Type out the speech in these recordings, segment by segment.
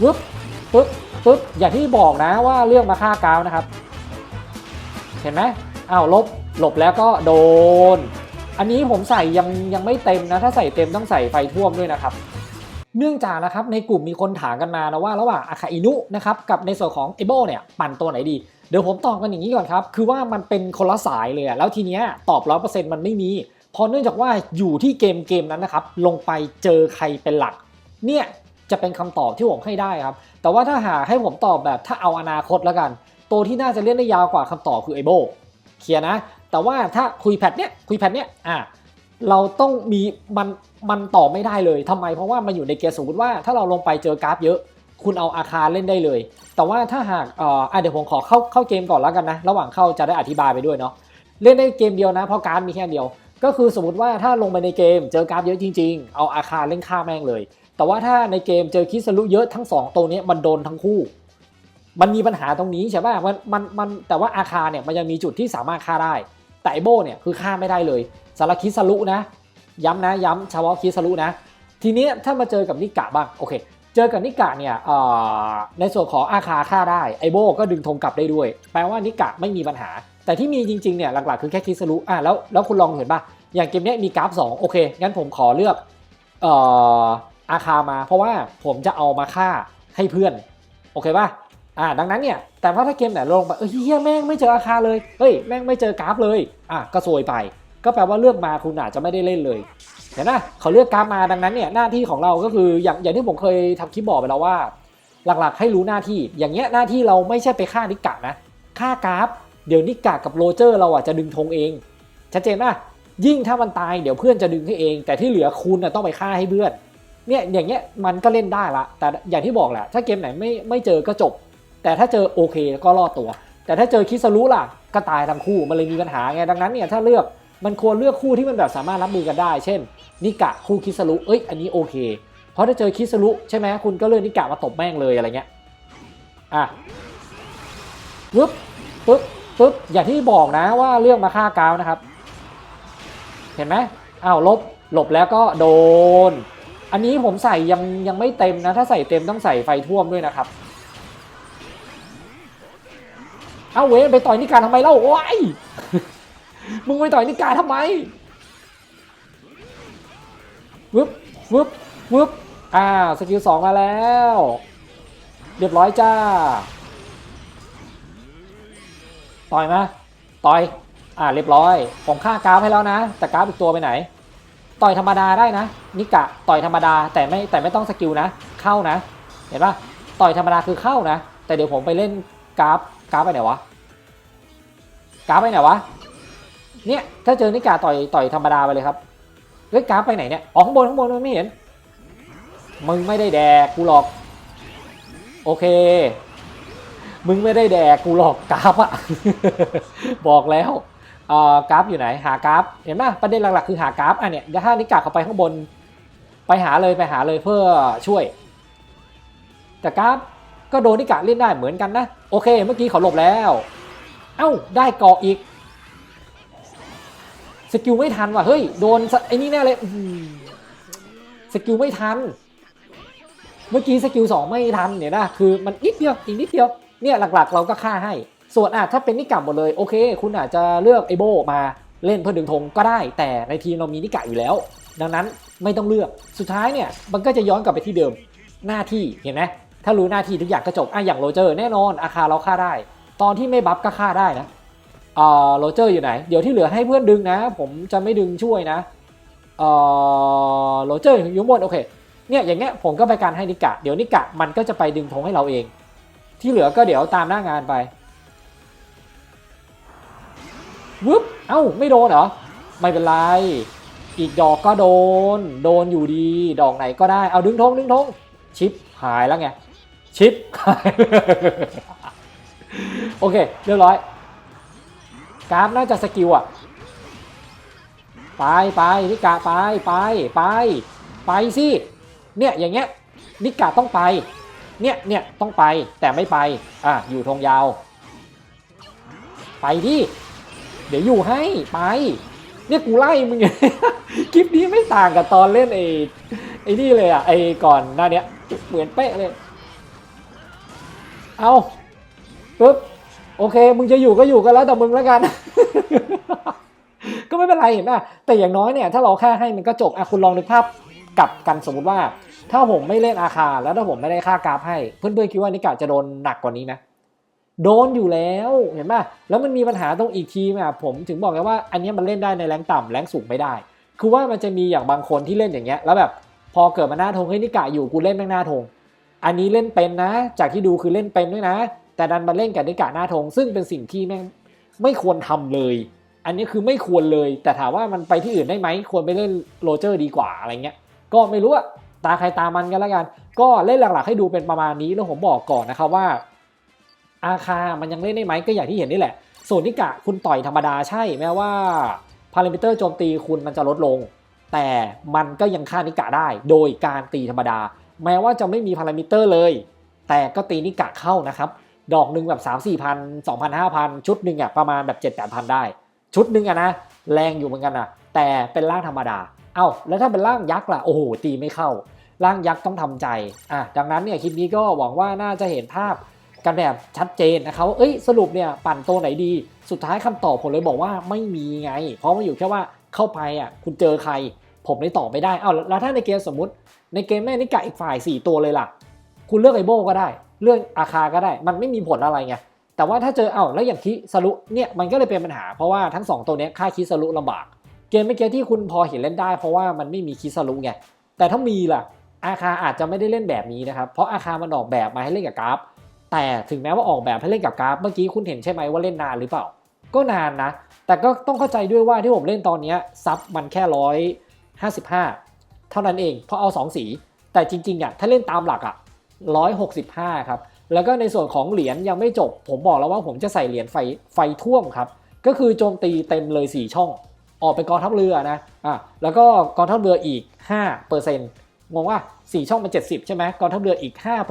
ปึ๊บปึ๊บปึ๊บอย่างที่บอกนะว่าเรื่องมาฆ่ากาวนะครับ เห็นไหมอ้าวลบหลบแล้วก็โดน อันนี้ผมใส่ยังยังไม่เต็มนะ ถ้าใส่เต็มต้องใส่ไฟท่วมด้วยนะครับ เนื่องจากนะครับในกลุ่มมีคนถามกันมานะว่าระหว่างอาคาอินุนะครับกับในส่วนของเอโบเนี่ยปั่นตัวไหนดีเดี๋ยวผมตอบกันอย่างนี้ก่อนครับ คือว่ามันเป็นคนละสายเลยแล้วทีเนี้ยตอบร้อยเปอร์เซ็นต์มันไม่มีพราะเนื่องจากว่าอยู่ที่เกมเกมนั้นนะครับ ลงไปเจอใครเป็นหลัก เนี่ย จะเป็นคำตอบที่ผมให้ได้ครับ แต่ว่าถ้าหากให้ผมตอบแบบถ้าเอาอนาคตแล้วกัน ตัวที่น่าจะเล่นได้ยาวกว่าคำตอบคือไอโบเคลียร์นะ แต่ว่าถ้าคุยแพทเนี้ยคุยแพทเนี้ยอะเราต้องมีมันมันตอบไม่ได้เลยทำไม เพราะว่ามันอยู่ในเกมสมมติว่าถ้าเราลงไปเจอกราฟเยอะ คุณเอาอาคารเล่นได้เลย แต่ว่าถ้าหากเอ่อเดี๋ยวผมขอเข้าเข้าเกมก่อนแล้วกันนะ ระหว่างเข้าจะได้อธิบายไปด้วยเนาะเล่นได้เกมเดียวนะเพราะการมีแค่เดียว ก็คือสมมติว่าถ้าลงไปในเกมเจอกราฟเยอะจริง ๆ เอาอาคารเล่นฆ่าแม่งเลย แต่ว่าถ้าในเกมเจอคิสลุเยอะทั้งสองตัวนี้มันโดนทั้งคู่ มันมีปัญหาตรงนี้ใช่ป่ะมันมันมันแต่ว่าอาคาเนี่ยมันยังมีจุดที่สามารถฆ่าได้ แต่ไอโบเนี่ยคือฆ่าไม่ได้เลยสารคิสลุนะ ย้ำนะย้ำเฉพาะคิสลุนะ ทีนี้ถ้ามาเจอกับนิกะบ้างโอเค เจอกับนิกะเนี่ยในส่วนของอาคาฆ่าได้ไอโบก็ดึงธงกลับได้ด้วย แปลว่านิกะไม่มีปัญหา แต่ที่มีจริงๆเนี่ยหลักๆคือแค่คิสลุอะแล้วแล้วคุณลองเห็นป่ะอย่างเกมนี้มีกราฟ2โอเคงั้นผมขอเลือกเอ่อ อาคามา เพราะว่าผมจะเอามาฆ่าให้เพื่อน โอเคป่ะอ่าดังนั้นเนี่ยแต่ว่าถ้าเกมไหนลงไปเฮียแม่งไม่เจออาคาเลยเฮ้ยแม่งไม่เจอกราฟเลยอะก็ซวยไป ก็แปลว่าเลือกมาคุณอาจจะไม่ได้เล่นเลยเห็นไหมเขาเลือกกรารดมาดังนั้นเนี่ยหน้าที่ของเราก็คืออย่างอย่างที่ผมเคยทำคลิปบอกไปแล้วว่า หลักๆให้รู้หน้าที่ อย่างเงี้ยหน้าที่เราไม่ใช่ไปฆ่านิกะนะฆ่ากราฟ เดี๋ยวนิกะกับโรเจอร์เราอะจะดึงธงเองชัดเจนป่ะยิ่งถ้ามันตายเดี๋ยวเพื่อนจะดึงให้เอง แต่ที่เหลือคุณน่ะต้องไปฆ่าให้เพื่อน เนี่ยอย่างเงี้ยมันก็เล่นได้ละ แต่อย่างที่บอกแหละ ถ้าเกมไหนไม่ไม่เจอก็จบ แต่ถ้าเจอโอเคก็รอดตัว แต่ถ้าเจอคิสรุล่ะก็ตายทั้งคู่มันเลยมีปัญหาไงดังนั้นเนี่ยถ้าเลือกมันควรเลือกคู่ที่มันแบบสามารถรับมือกันได้ เช่น นิกะคู่คิสรุเอ้ยอันนี้โอเค เพราะถ้าเจอคิสรุใช่ไหมคุณก็เลือกนิกะมาตบแม่งเลยอะไรเงี้ยอะปึ๊บปึ๊บปึ๊บอย่างที่บอกนะว่าเรื่องมาฆ่ากาวนะครับ เห็นไหมอ้าวลบหลบแล้วก็โดน อันนี้ผมใส่ยังยังไม่เต็มนะ ถ้าใส่เต็มต้องใส่ไฟท่วมด้วยนะครับ เอาเวนไปต่อยนิกาทำไมเล่าโอ้ยมึงไปต่อยนิกาทำไมวึบวึบวึบอ่าสกิลสองมาแล้ว เรียบร้อยจ้า ต่อยมาต่อย อ่าเรียบร้อย ผมฆ่ากราฟให้แล้วนะ แต่กราฟอีกตัวไปไหน ต่อยธรรมดาได้นะ นิกะต่อยธรรมดาแต่ไม่แต่ไม่ต้องสกิลนะ เข้านะ เห็นปะต่อยธรรมดาคือเข้านะ แต่เดี๋ยวผมไปเล่นกราฟกราฟไปไหนวะกราฟไปไหนวะเนี่ยถ้าเจอนิกาต่อยต่อยธรรมดาไปเลยครับเฮ้ยกราฟไปไหนเนี่ยอ๋อข้างบนข้างบนมันไม่เห็นมึงไม่ได้แดกกูหรอก โอเค มึงไม่ได้แดกกูหรอกกราฟอะบอกแล้ว เอ่อกราฟอยู่ไหนหากราฟเห็นไหมประเด็นหลักๆคือหากราฟอะเนี่ยถ้านิกาเข้าไปข้างบน ไปหาเลยไปหาเลยเพื่อช่วย แต่กราฟก็โดนนิกาเล่นได้เหมือนกันนะ โอเค เมื่อกี้เขาหลบแล้ว เอ้าได้เกาะอีกสกิลไม่ทันว่ะเฮ้ยโดนไอ้นี่แน่เลยสกิลไม่ทัน เมื่อกี้สกิลสองไม่ทันเนี่ยนะคือมันนิดเดียวอีกนิดเดียวเนี่ยหลักๆ เราก็ฆ่าให้ ส่วนอะถ้าเป็นนิกะหมดเลยโอเค คุณอาจจะเลือกไอโบมาเล่นเพื่อดึงธงก็ได้ แต่ในทีมเรามีนิกะอยู่แล้ว ดังนั้นไม่ต้องเลือกสุดท้ายเนี่ยมันก็จะย้อนกลับไปที่เดิมหน้าที่เห็นไหมถ้ารู้หน้าที่ทุกอย่างก็จบอะอย่างโรเจอร์แน่นอนอาคาเราฆ่าได้ ตอนที่ไม่บัฟก็ฆ่าได้นะเออโรเจอร์อยู่ไหน เดี๋ยวที่เหลือให้เพื่อนดึงนะ ผมจะไม่ดึงช่วยนะเออโรเจอร์อยู่บนโอเคเนี่ยอย่างเงี้ยผมก็ไปการให้นิกะ เดี๋ยวนิกะมันก็จะไปดึงธงให้เราเอง ที่เหลือก็เดี๋ยวตามหน้างานไป วึบเอ้าไม่โดนเหรอ ไม่เป็นไร อีกดอกก็โดน โดนอยู่ดี ดอกไหนก็ได้ เอาดึงธงดึงธงชิปหายแล้วไง ชิปหาย โอเค เรียบร้อย กราฟน่าจะสกิลอะไปไปนิกาไปไปไป ไปสิ เนี่ยอย่างเงี้ยนิกาต้องไป เนี่ยเนี่ยต้องไปแต่ไม่ไป อะอยู่ธงยาว ไปดิ เดี๋ยวอยู่ให้ไปเนี่ยกูไล่มึงไงคลิปนี้ไม่ต่างกับตอนเล่นไอ้ไอ้นี่เลยอะไอ้ก่อนหน้าเนี้ยเหมือนเป๊ะเลย เอาปุ๊บโอเค มึงจะอยู่ก็อยู่กันแล้วแต่มึงแล้วกัน ก็ไม่เป็นไรเห็นป่ะแต่อย่างน้อยเนี่ย ถ้าเราแค่ให้มันก็จบอะคุณลองนึกภาพกลับกันสมมติว่า ถ้าผมไม่เล่นอาคาแล้วถ้าผมไม่ได้ค่ากราฟให้ เพื่อนๆคิดว่านิกาจะโดนหนักกว่านี้ไหม โดนอยู่แล้วเห็นป่ะแล้วมันมีปัญหาตรงอีกทีมอะผมถึงบอกไงว่าอันนี้มันเล่นได้ในแรงต่ำแรงสูงไม่ได้ คือว่ามันจะมีอย่างบางคนที่เล่นอย่างเงี้ยแล้วแบบพอเกิดมาหน้าธงเฮ้ยนิกาอยู่กูเล่นแม่งหน้าธงอันนี้เล่นเป็นนะ จากที่ดูคือเล่นเป็นด้วยนะ แต่ดันมาเล่นกับนิกาหน้าธงซึ่งเป็นสิ่งที่แม่งไม่ควรทำเลย อันนี้คือไม่ควรเลย แต่ถามว่ามันไปที่อื่นได้ไหมควรไปเล่นโรเจอร์ดีกว่าอะไรเงี้ยก็ไม่รู้อะตาใครตามันกันแล้วกัน ก็เล่นหลักๆให้ดูเป็นประมาณนี้แล้วผมบอกก่อนนะครับว่า อาคา มันยังเล่นได้ไหมก็อย่างที่เห็นนี่แหละ ส่วนนิกะคุณต่อยธรรมดาใช่ แม้ว่าพารามิเตอร์โจมตีคุณมันจะลดลง แต่มันก็ยังฆ่านิกะได้ โดยการตีธรรมดา แม้ว่าจะไม่มีพารามิเตอร์เลย แต่ก็ตีนิกะเข้านะครับ ดอกหนึ่งแบบ3 4 0 0 0 2 0 0 5 0 0ชุดหนึ่งอะประมาณแบบ7 8 0 0 0 ได้ ชุดหนึ่งอะนะแรงอยู่เหมือนกันอะแต่เป็นร่างธรรมดา เอ้าแล้วถ้าเป็นร่างยักษ์ล่ะโอ้โหตีไม่เข้าร่างยักษ์ต้องทำใจอะดังนั้นเนี่ยคลิปนี้ก็หวังว่าน่าจะเห็นภาพ กันแบบชัดเจนนะครับว่าเอ้ยสรุปเนี่ยปั่นตัวไหนดี สุดท้ายคำตอบผมเลยบอกว่าไม่มีไง เพราะมันอยู่แค่ว่าเข้าไปอะคุณเจอใคร ผมเลยตอบไม่ได้เอาแล้วถ้าในเกมสมมติ ในเกมแม่นี่กะอีกฝ่าย 4 ตัวเลยล่ะ คุณเลือกไอโบก็ได้ เลือกอาคาก็ได้ มันไม่มีผลอะไรไงแต่ว่าถ้าเจอเอ้าแล้วอย่างคิสรุเนี่ยมันก็เลยเป็นปัญหาเพราะว่าทั้งสองตัวเนี้ยค่าคิสรุลำบาก เกมเมื่อกี้ที่คุณพอเห็นเล่นได้ เพราะว่ามันไม่มีคิสรุไงแต่ถ้ามีล่ะอาคาอาจจะไม่ได้เล่นแบบนี้นะครับเพราะอาคามันออกแบบมาให้เล่นกับกราฟ แต่ถึงแม้ว่าออกแบบให้เล่นกับกราฟเมื่อกี้คุณเห็นใช่ไหมว่าเล่นนานหรือเปล่า ก็นานนะ แต่ก็ต้องเข้าใจด้วยว่าที่ผมเล่นตอนนี้ซับมันแค่ร้อยห้าสิบห้าเท่านั้นเองเพราะเอาสองสี แต่จริงๆอะถ้าเล่นตามหลักอะร้อยหกสิบห้าครับแล้วก็ในส่วนของเหรียญยังไม่จบ ผมบอกแล้วว่าผมจะใส่เหรียญไฟไฟท่วมครับ ก็คือโจมตีเต็มเลย 4 ช่อง ออกไปกองทัพเรือนะอะแล้วก็กองทัพเรืออีก5เปอร์เซ็นต์งงว่า4ช่องเป็น70 ใช่ไหมกองทัพเรืออีก 5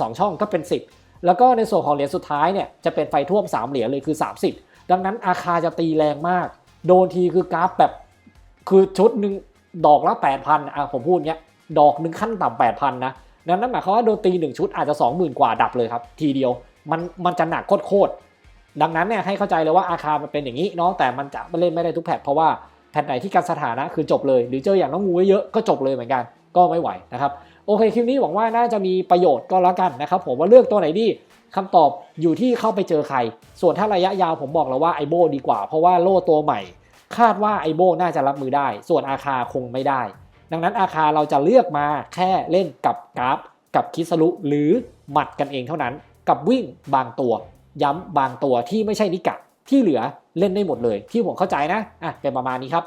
สองช่องก็เป็น 10 แล้วก็ในส่วนของเหรียญสุดท้ายเนี่ยจะเป็นไฟท่วม 3 เหรียญเลยคือ 30 ดังนั้นอาคาจะตีแรงมาก โดนทีคือกราฟแบบคือชุดหนึ่งดอกละ 8,000อะผมพูดเงี้ยดอกหนึ่งขั้นต่ำ8,000นะดังนั้นหมายความว่าโดนตีหนึ่งชุดอาจจะ 20,000 กว่าดับเลยครับ ทีเดียวมันมันจะหนักโคตรๆดังนั้นเนี่ยให้เข้าใจเลยว่าอาคามันเป็นอย่างนี้เนาะแต่มันจะเล่นไม่ได้ทุกแพทเพราะว่าแพทไหนที่การสถานะคือจบเลย หรือเจออย่างน้องงูเยอะก็จบเลยเหมือนกันก็ไม่ไหวนะครับ โอเคคลิปนี้หวังว่าน่าจะมีประโยชน์ก็แล้วกันนะครับผมว่าเลือกตัวไหนดีคำตอบอยู่ที่เข้าไปเจอใคร ส่วนถ้าระยะยาวผมบอกแล้วว่าไอโบดีกว่า เพราะว่าโล่ตัวใหม่ คาดว่าไอโบน่าจะรับมือได้ ส่วนอาคาคงไม่ได้ ดังนั้นอาคาเราจะเลือกมาแค่เล่นกับกราฟ กับคิสรุหรือหมัดกันเองเท่านั้น กับวิ่งบางตัว ย้ำบางตัวที่ไม่ใช่นิกะที่เหลือเล่นได้หมดเลย ที่ผมเข้าใจนะอะเป็นประมาณนี้ครับ